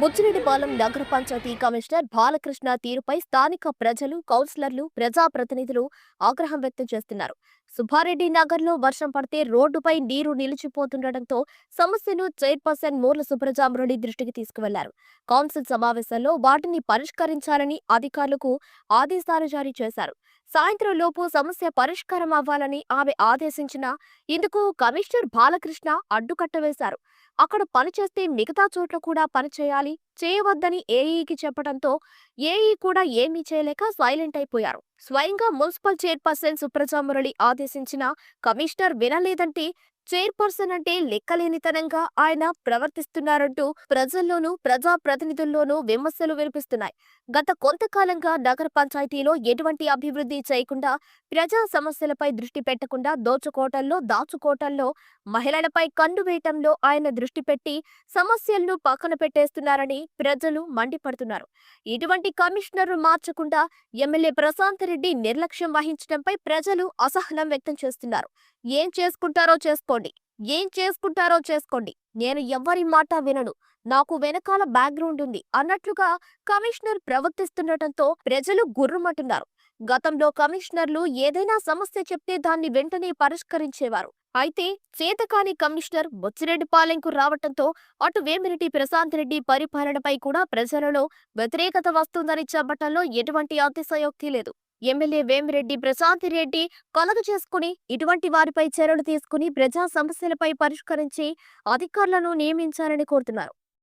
బుచ్చిరెడ్డిపాలెం నగర పంచాయతీ కమిషనర్ బాలకృష్ణ తీరుపై స్థానిక ప్రజలు కౌన్సిలర్లు ప్రజాప్రతినిధులు ఆగ్రహం వ్యక్తం చేస్తున్నారు. సుబ్బారెడ్డి నగర్లో వర్షం పడితే రోడ్డుపై నీరు నిలిచిపోతుండటంతో సమస్యను చైర్పర్సన్ మూర్ల సుబ్రజామురళి దృష్టికి తీసుకువెళ్ళారు. కౌన్సిల్ సమావేశంలో వాటిని పరిష్కరించాలని అధికారులకు ఆదేశాలు జారీ చేశారు. సాయంత్రంలోపు సమస్య పరిష్కారం అవ్వాలని ఆమె ఆదేశించినా ఇందుకు కమిషనర్ బాలకృష్ణ అడ్డుకట్ట వేశారు. అక్కడ పనిచేస్తే మిగతా చోట్ల కూడా పనిచేయాలి చేయవద్దని ఏఈకి చెప్పడంతో ఏఈ కూడా ఏమీ చేయలేక సైలెంట్ అయిపోయారు. స్వయంగా మున్సిపల్ చైర్పర్సన్ సుప్రజామురళి ఆదేశించిన కమిషనర్ వినలేదంటే చైర్పర్సన్ అంటే లెక్కలేనితనంగా ఆయన ప్రవర్తిస్తున్నారంటూ ప్రజల్లోనూ ప్రజాప్రతినిధుల్లోనూ విమర్శలు వినిపిస్తున్నాయి. గత కొంతకాలంగా నగర పంచాయతీలో ఎటువంటి అభివృద్ధి చేయకుండా ప్రజా సమస్యలపై దృష్టి పెట్టకుండా దోచుకోవటంలో దాచుకోవటంలో మహిళలపై కన్ను వేయటంలో ఆయన దృష్టి పెట్టి సమస్యలను పక్కన పెట్టేస్తున్నారని ప్రజలు మండిపడుతున్నారు. ఇటువంటి కమిషనర్ మార్చకుండా ఎమ్మెల్యే ప్రశాంత్ రెడ్డి నిర్లక్ష్యం వహించడంపై ప్రజలు అసహనం వ్యక్తం చేస్తున్నారు. ఏం చేసుకుంటారో చేసుకోండి. ఏం చేసుకుంటారో చేసుకోండి. నేను ఎవ్వరి మాట వినను. నాకు వెనకాల బ్యాక్గ్రౌండ్ ఉంది. అన్నట్లుగా కమిషనర్ ప్రవర్తిస్తుండటంతో ప్రజలు గుర్రుమంటున్నారు. గతంలో కమిషనర్లు ఏదైనా సమస్య చెప్తే దాన్ని వెంటనే పరిష్కరించేవారు. అయితే చేతకాని కమిషనర్ బొచ్చిరెడ్డిపాలెంకు రావటంతో అటు వేమిరెడ్డి ప్రశాంత్ రెడ్డి పరిపాలనపై కూడా ప్రజలలో వ్యతిరేకత వస్తుందని చెప్పటంలో ఎటువంటి అతిశయోక్తి లేదు. ఎమ్మెల్యే వేమిరెడ్డి ప్రశాంత్ రెడ్డి కలగ చేసుకుని ఇటువంటి వారిపై చర్యలు తీసుకుని ప్రజా సమస్యలపై పరిష్కరించి అధికారులను నియమించాలని కోరుతున్నారు.